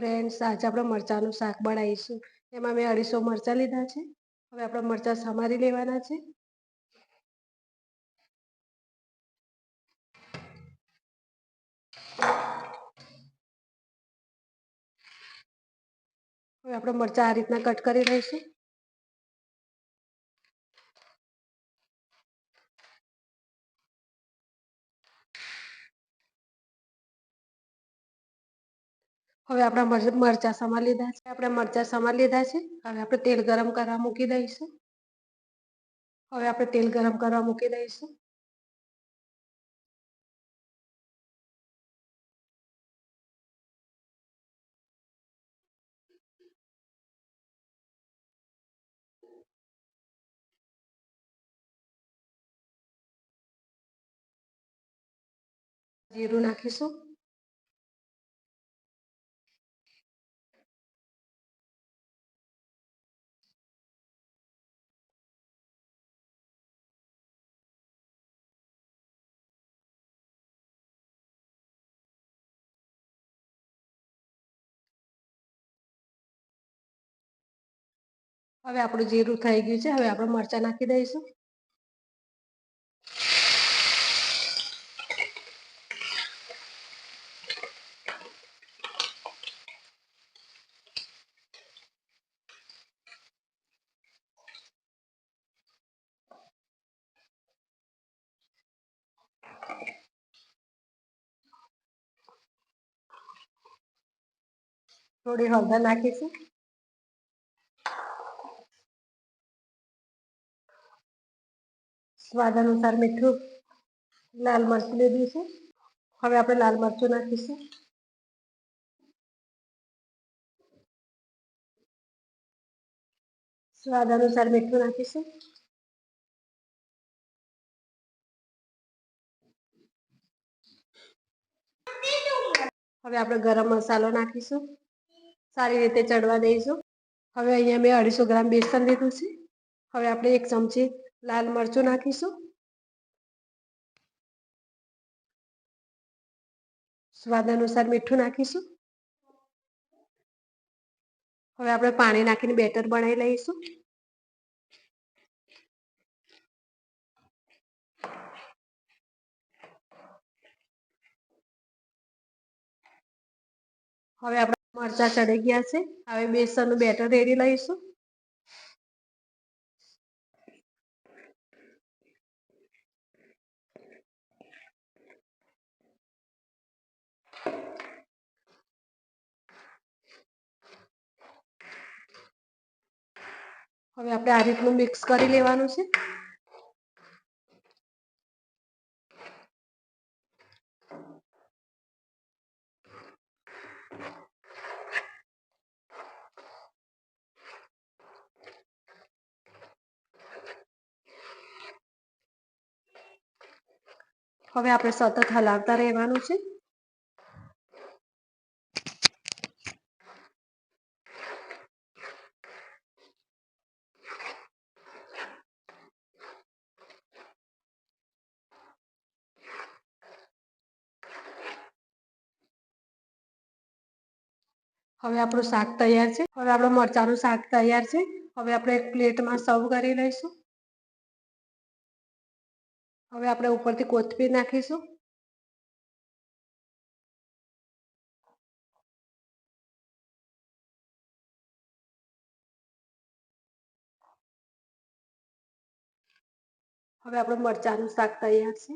Friends, આજે આપણે મરચાંનું શાક બનાવીશું. એમાં મેં અઢીસો મરચાં લીધા છે. હવે આપણે મરચાં સમારી લેવાના છે. હવે આપણે મરચાં આ રીતના કટ કરી લઈશું. હવે આપણા મરચાં સમા લીધા છે. આપણે મરચાં સમા લીધા છે. હવે આપણે તેલ ગરમ કરવા મૂકી દઈશું. હવે આપણે તેલ ગરમ કરવા મૂકી દઈશું. જીરું નાખીશું. હવે આપણું જીરું થઈ ગયું છે. હવે આપણે મરચાં નાખી દઈશું. થોડી હળદર નાખીશું. સ્વાદ અનુસાર મીઠું લાલ મરચું લીધું છે હવે આપણે લાલ મરચું નાખીશું. સ્વાદ અનુસાર મીઠું નાખીશું. હવે આપણે ગરમ મસાલો નાખીશું. સારી રીતે ચડવા દઈશું. હવે અહીંયા મેં અઢીસો ગ્રામ બેસન લીધું છે. હવે આપણે એક ચમચી લાલ મરચું નાખીશું. સ્વાદ અનુસાર મીઠું નાખીશું. હવે આપણે પાણી નાખીને બેટર બનાવી લઈશું. હવે આપણે મરચાં ચડી ગયા છે. હવે બેસનનું બેટર રેડી લઈશું. હવે આપણે આ રીતનું મિક્સ કરી લેવાનું છે. હવે આપણે સતત હલાવતા રહેવાનું છે. હવે આપણું શાક તૈયાર છે. હવે આપણું મરચાંનું શાક તૈયાર છે. હવે આપણે એક પ્લેટમાં સર્વ કરી લઈશું. હવે આપણે ઉપરથી કોથમીર નાખીશું. હવે આપણું મરચાંનું શાક તૈયાર છે.